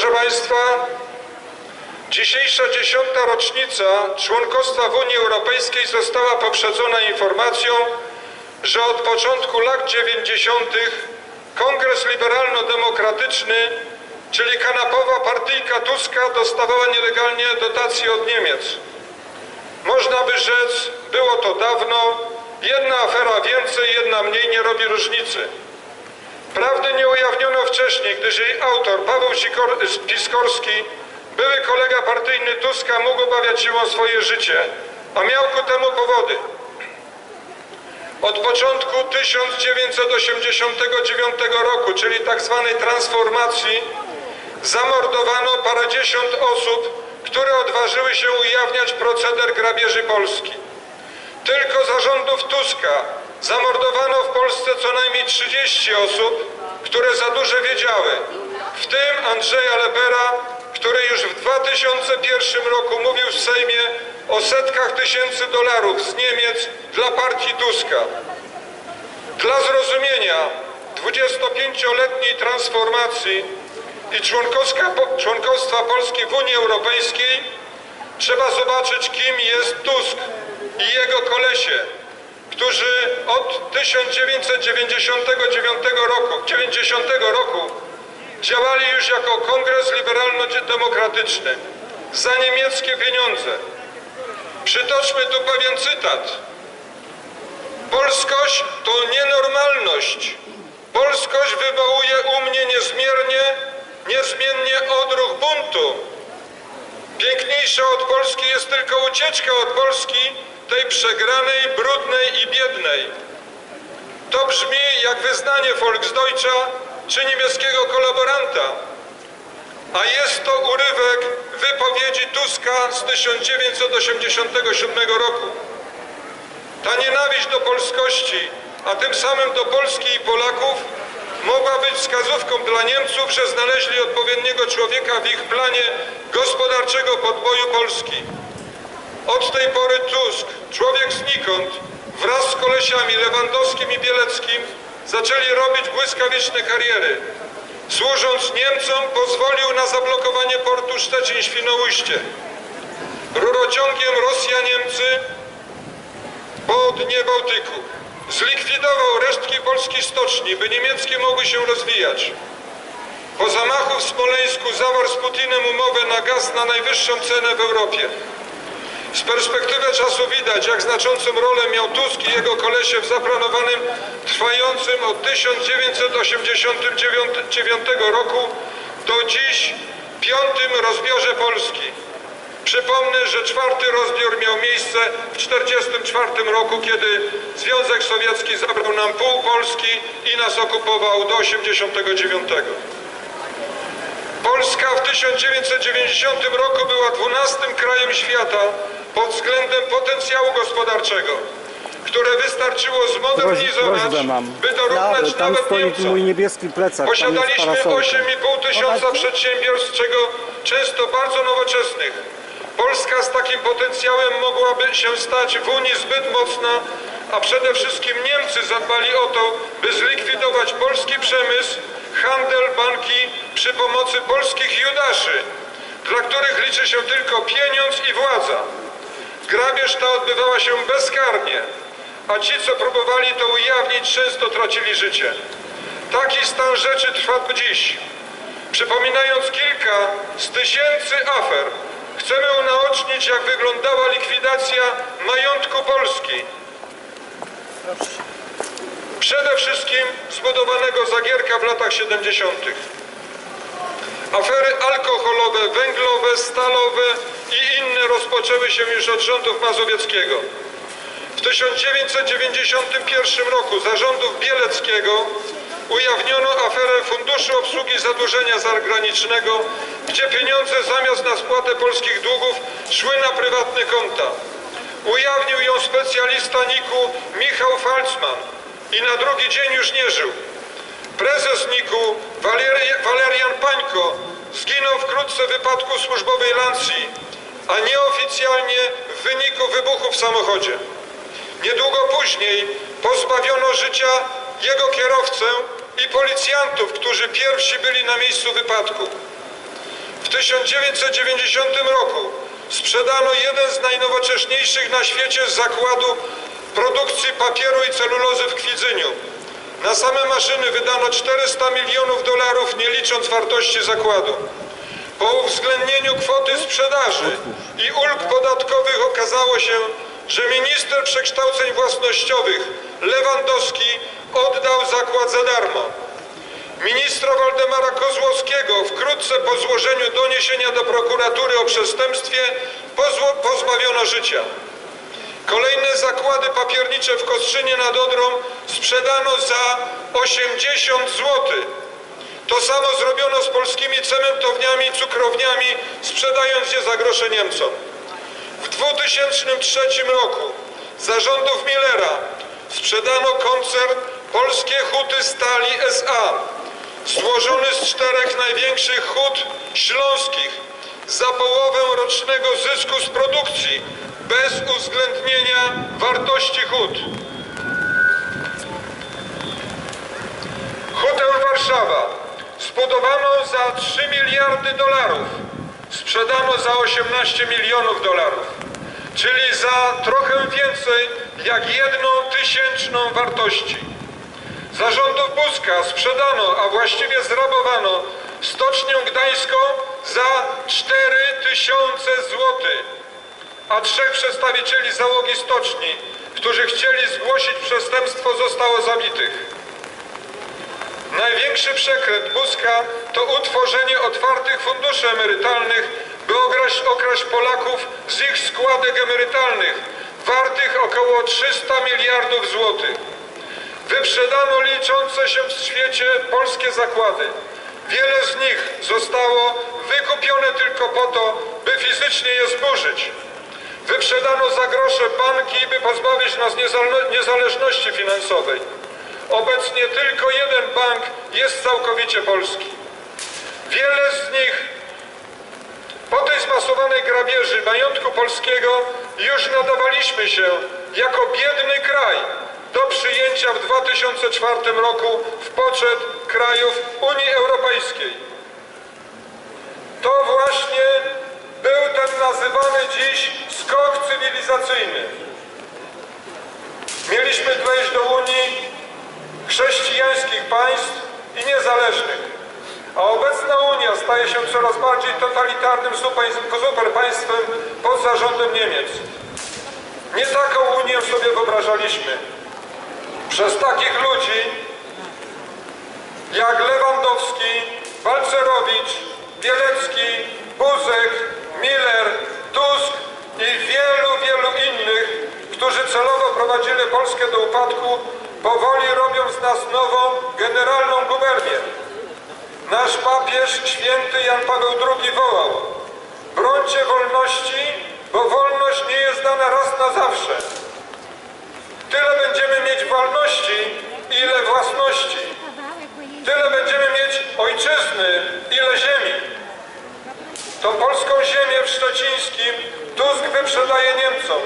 Proszę Państwa, dzisiejsza dziesiąta rocznica członkostwa w Unii Europejskiej została poprzedzona informacją, że od początku lat 90. Kongres Liberalno-Demokratyczny, czyli kanapowa partyjka Tuska, dostawała nielegalnie dotacje od Niemiec. Można by rzec, było to dawno, jedna afera więcej, jedna mniej nie robi różnicy. Prawdy nie ujawniono wcześniej, gdyż jej autor, Paweł Piskorski, były kolega partyjny Tuska, mógł obawiać się o swoje życie, a miał ku temu powody. Od początku 1989 roku, czyli tak zwanej transformacji, zamordowano parędziesiąt osób, które odważyły się ujawniać proceder grabieży Polski. Tylko za rządów Tuska zamordowano w Polsce co najmniej 30 osób, które za dużo wiedziały, w tym Andrzeja Lebera, który już w 2001 roku mówił w Sejmie o setkach tysięcy dolarów z Niemiec dla partii Tuska. Dla zrozumienia 25-letniej transformacji i członkostwa Polski w Unii Europejskiej trzeba zobaczyć, kim jest Tusk i jego kolesie, którzy od 1999 roku, 90 roku działali już jako Kongres Liberalno-Demokratyczny za niemieckie pieniądze. Przytoczmy tu pewien cytat. Polskość to nienormalność. Polskość wywołuje u mnie niezmiernie, niezmiennie odruch buntu. Piękniejsza od Polski jest tylko ucieczka od Polski, tej przegranej, brudnej i biednej. To brzmi jak wyznanie Volksdeutscha czy niemieckiego kolaboranta. A jest to urywek wypowiedzi Tuska z 1987 roku. Ta nienawiść do polskości, a tym samym do Polski i Polaków, mogła być wskazówką dla Niemców, że znaleźli odpowiedniego człowieka w ich planie gospodarczego podboju Polski. Od tej pory Tusk, człowiek znikąd, wraz z kolesiami Lewandowskim i Bieleckim zaczęli robić błyskawiczne kariery. Służąc Niemcom pozwolił na zablokowanie portu Szczecin-Świnoujście. Rurociągiem Rosja-Niemcy po dnie Bałtyku. Zlikwidował resztki polskiej stoczni, by niemieckie mogły się rozwijać. Po zamachu w Smoleńsku zawarł z Putinem umowę na gaz na najwyższą cenę w Europie. Z perspektywy czasu widać, jak znaczącą rolę miał Tusk i jego kolesie w zaplanowanym, trwającym od 1989 roku do dziś piątym rozbiorze Polski. Przypomnę, że czwarty rozbiór miał miejsce w 1944 roku, kiedy Związek Sowiecki zabrał nam pół Polski i nas okupował do 1989. Polska w 1990 roku była 12 krajem świata pod względem potencjału gospodarczego, które wystarczyło zmodernizować, by dorównać Tam nawet Niemcom. mój niebieski plecak, Posiadaliśmy parasolka. 8,5 tysiąca przedsiębiorstw, z czego często bardzo nowoczesnych. Polska z takim potencjałem mogłaby się stać w Unii zbyt mocna, a przede wszystkim Niemcy zadbali o to, by zlikwidować polski przemysł, handel, banki przy pomocy polskich judaszy, dla których liczy się tylko pieniądz i władza. Grabież ta odbywała się bezkarnie, a ci, co próbowali to ujawnić, często tracili życie. Taki stan rzeczy trwa dziś. Przypominając kilka z tysięcy afer, chcemy unaocznić, jak wyglądała likwidacja majątku Polski. Przede wszystkim zbudowanego Zagierka w latach 70. Afery alkoholowe, węglowe, stalowe i inne rozpoczęły się już od rządów Mazowieckiego. W 1991 roku za rządów Bieleckiego ujawniono aferę Funduszu Obsługi Zadłużenia Zagranicznego, gdzie pieniądze zamiast na spłatę polskich długów szły na prywatne konta. Ujawnił ją specjalista NIK-u Michał Falcman i na drugi dzień już nie żył. Prezes NIK-u Walerian Pańko zginął wkrótce w wypadku służbowej Lancji, a nieoficjalnie w wyniku wybuchu w samochodzie. Niedługo później pozbawiono życia jego kierowcę i policjantów, którzy pierwsi byli na miejscu wypadku. 1990 roku sprzedano jeden z najnowocześniejszych na świecie zakładu produkcji papieru i celulozy w Kwidzyniu. Na same maszyny wydano 400 milionów dolarów, nie licząc wartości zakładu. Po uwzględnieniu kwoty sprzedaży i ulg podatkowych okazało się, że minister przekształceń własnościowych Lewandowski oddał zakład za darmo. Ministra Waldemara Kozłowskiego wkrótce po złożeniu doniesienia do prokuratury o przestępstwie pozbawiono życia. Kolejne zakłady papiernicze w Kostrzynie nad Odrą sprzedano za 80 zł. To samo zrobiono z polskimi cementowniami i cukrowniami, sprzedając je za grosze Niemcom. W 2003 roku za rządów Millera sprzedano koncern Polskie Huty Stali S.A. złożony z czterech największych hut śląskich za połowę rocznego zysku z produkcji bez uwzględnienia wartości hut. Hutę Warszawa zbudowano za 3 miliardy dolarów, sprzedano za 18 milionów dolarów, czyli za trochę więcej jak jedną tysięczną wartości. Za rządów Buzka sprzedano, a właściwie zrabowano Stocznię Gdańską za 4 tysiące złotych, a trzech przedstawicieli załogi stoczni, którzy chcieli zgłosić przestępstwo, zostało zabitych. Największy przekręt Buzka to utworzenie otwartych funduszy emerytalnych, by okraść, okraść Polaków z ich składek emerytalnych, wartych około 300 miliardów złotych. Wyprzedano liczące się w świecie polskie zakłady. Wiele z nich zostało wykupione tylko po to, by fizycznie je zburzyć. Wyprzedano za grosze banki, by pozbawić nas niezale- niezależności finansowej. Obecnie tylko jeden bank jest całkowicie polski. Wiele z nich po tej zmasowanej grabieży majątku polskiego już nadawaliśmy się jako biedny kraj do przyjęcia w 2004 roku w poczet krajów Unii Europejskiej. To właśnie był ten nazywany dziś skok cywilizacyjny. Mieliśmy wejść do Unii chrześcijańskich państw i niezależnych. A obecna Unia staje się coraz bardziej totalitarnym super- superpaństwem pod zarządem Niemiec. Nie taką Unię sobie wyobrażaliśmy. Przez takich ludzi jak Lewandowski, Balcerowicz, Bielecki, Buzek, Miller, Tusk i wielu, wielu innych, którzy celowo prowadzili Polskę do upadku, powoli robią z nas nową, generalną gubernię. Nasz papież święty Jan Paweł II wołał Brońcie wolności, bo wolność nie jest dana raz na zawsze. Tyle będziemy mieć wolności, ile własności. Tyle będziemy mieć ojczyzny, ile ziemi. Tą polską ziemię w Szczecińskim Tusk wyprzedaje Niemcom.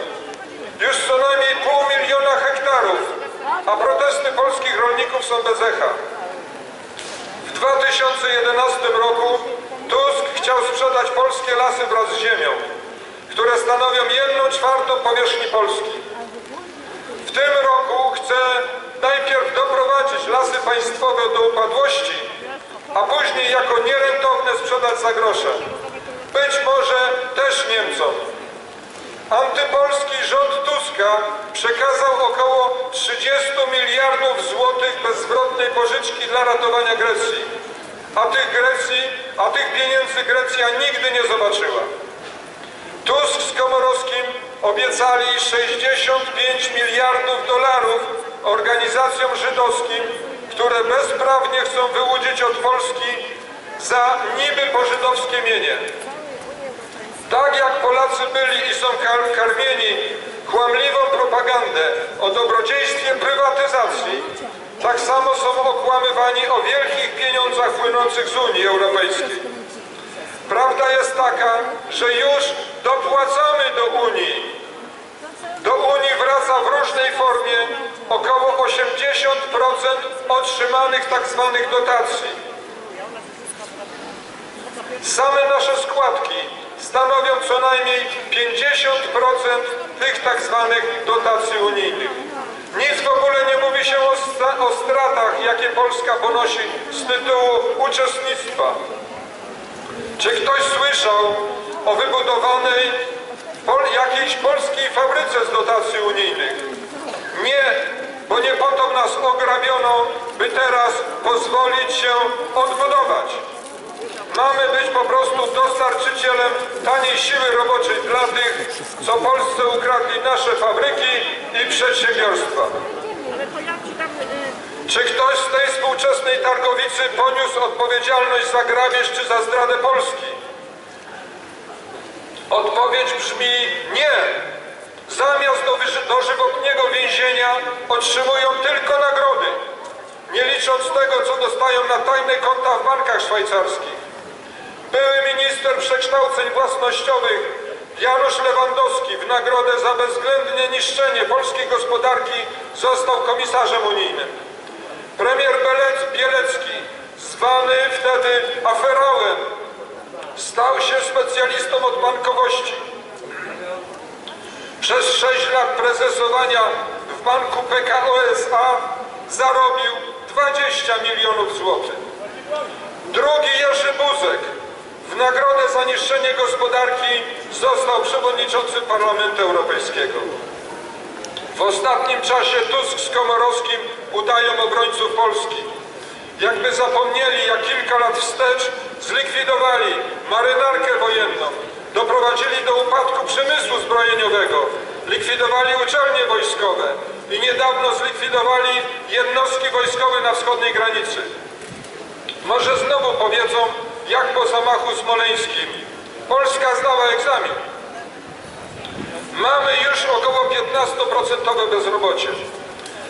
Już co najmniej pół miliona hektarów, a protesty polskich rolników są bez echa. W 2011 roku Tusk chciał sprzedać polskie lasy wraz z ziemią, które stanowią jedną czwartą powierzchni Polski. Tym roku chce najpierw doprowadzić lasy państwowe do upadłości, a później jako nierentowne sprzedać za grosze. Być może też Niemcom. Antypolski rząd Tuska przekazał około 30 miliardów złotych bezzwrotnej pożyczki dla ratowania Grecji. A tych Grecji, a tych pieniędzy Grecja nigdy nie zobaczyła. Tusk z Komorowskim obiecali 65 miliardów dolarów organizacjom żydowskim, które bezprawnie chcą wyłudzić od Polski za niby pożydowskie mienie. Tak jak Polacy byli i są kar- karmieni kłamliwą propagandę o dobrodziejstwie prywatyzacji, tak samo są okłamywani o wielkich pieniądzach płynących z Unii Europejskiej. Prawda jest taka, że już dopłacamy do Unii. Do Unii wraca w różnej formie około 80% otrzymanych tak zwanych dotacji. Same nasze składki stanowią co najmniej 50% tych tak zwanych dotacji unijnych. Nic w ogóle nie mówi się o, o stratach, jakie Polska ponosi z tytułu uczestnictwa. Czy ktoś słyszał o wybudowanej pol, jakiejś polskiej fabryce z dotacji unijnych? Nie, bo nie po to nas ograbiono, by teraz pozwolić się odbudować. Mamy być po prostu dostarczycielem taniej siły roboczej dla tych, co Polsce ukradli nasze fabryki i przedsiębiorstwa. Czy ktoś z tej współczesnej targowicy poniósł odpowiedzialność za grabież czy za zdradę Polski? Odpowiedź brzmi nie. Zamiast do dożywotniego więzienia otrzymują tylko nagrody, nie licząc tego, co dostają na tajne konta w bankach szwajcarskich. Były minister przekształceń własnościowych Janusz Lewandowski w nagrodę za bezwzględne niszczenie polskiej gospodarki został komisarzem unijnym. Premier Belec, Bielecki, zwany wtedy aferałem, stał się specjalistą od bankowości. Przez 6 lat prezesowania w banku PKO SA zarobił 20 milionów złotych. Drugi Jerzy Buzek w nagrodę za niszczenie gospodarki został przewodniczącym Parlamentu Europejskiego. W ostatnim czasie Tusk z Komorowskim udają obrońców Polski. Jakby zapomnieli, jak kilka lat wstecz zlikwidowali marynarkę wojenną, doprowadzili do upadku przemysłu zbrojeniowego, likwidowali uczelnie wojskowe i niedawno zlikwidowali jednostki wojskowe na wschodniej granicy. Może znowu powiedzą, jak po zamachu smoleńskim. Polska zdała egzamin. Mamy już około 15% bezrobocie.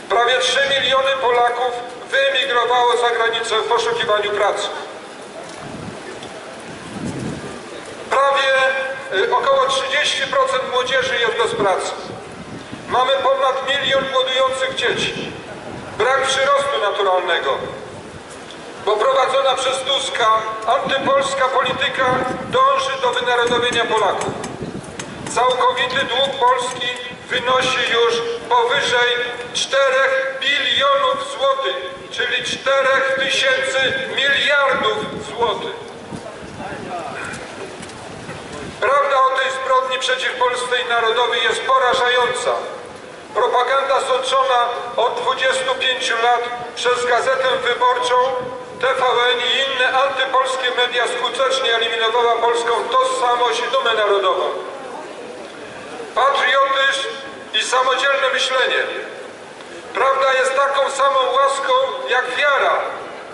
Prawie 3 miliony Polaków wyemigrowało za granicę w poszukiwaniu pracy. Prawie y, około 30% młodzieży jest bez pracy. Mamy ponad milion głodujących dzieci. Brak przyrostu naturalnego bo prowadzona przez Tuska antypolska polityka dąży do wynarodowienia Polaków. Całkowity dług Polski wynosi już powyżej 4 bilionów złotych, czyli 4 tysięcy miliardów złotych. Prawda o tej zbrodni przeciw Polsce i narodowi jest porażająca. Propaganda sączona od 25 lat przez Gazetę Wyborczą, TVN i inne antypolskie media skutecznie eliminowała polską tożsamość i dumę narodową. Patriotyzm i samodzielne myślenie. Prawda jest taką samą łaską jak wiara.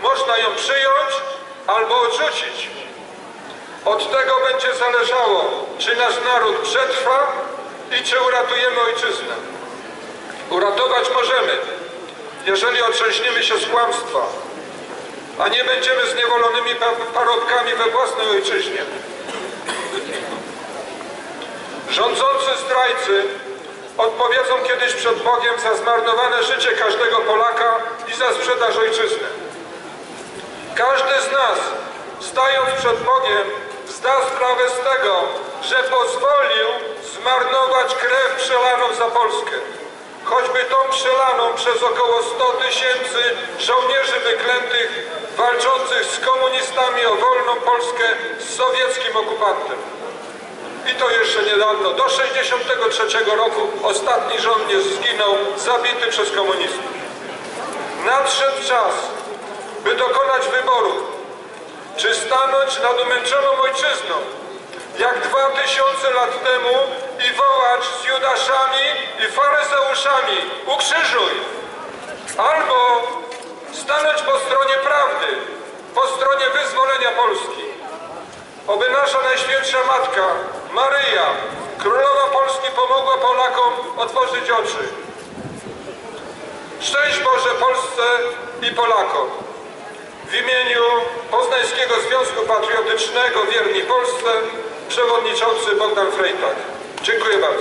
Można ją przyjąć albo odrzucić. Od tego będzie zależało, czy nasz naród przetrwa i czy uratujemy ojczyznę. Uratować możemy, jeżeli otrząśniemy się z kłamstwa, a nie będziemy zniewolonymi pa- parobkami we własnej ojczyźnie. Rządzący zdrajcy odpowiedzą kiedyś przed Bogiem za zmarnowane życie każdego Polaka i za sprzedaż ojczyzny. Każdy z nas, stając przed Bogiem, zda sprawę z tego, że pozwolił zmarnować krew przelaną za Polskę. Choćby tą przelaną przez około 100 tysięcy żołnierzy wyklętych, walczących z komunistami o wolną Polskę z sowieckim okupantem. I to jeszcze niedawno, do 63 roku ostatni żołnierz zginął zabity przez komunistów. Nadszedł czas, by dokonać wyboru, czy stanąć nad umęczoną ojczyzną, jak dwa tysiące lat temu i wołać z Judaszami i faryzeuszami, ukrzyżuj! Albo stanąć po stronie prawdy, po stronie wyzwolenia Polski. Oby nasza Najświętsza Matka, Maryja, Królowa Polski pomogła Polakom otworzyć oczy. Szczęść Boże Polsce i Polakom. W imieniu Poznańskiego Związku Patriotycznego Wierni Polsce przewodniczący Bogdan Frejtak. Dziękuję bardzo.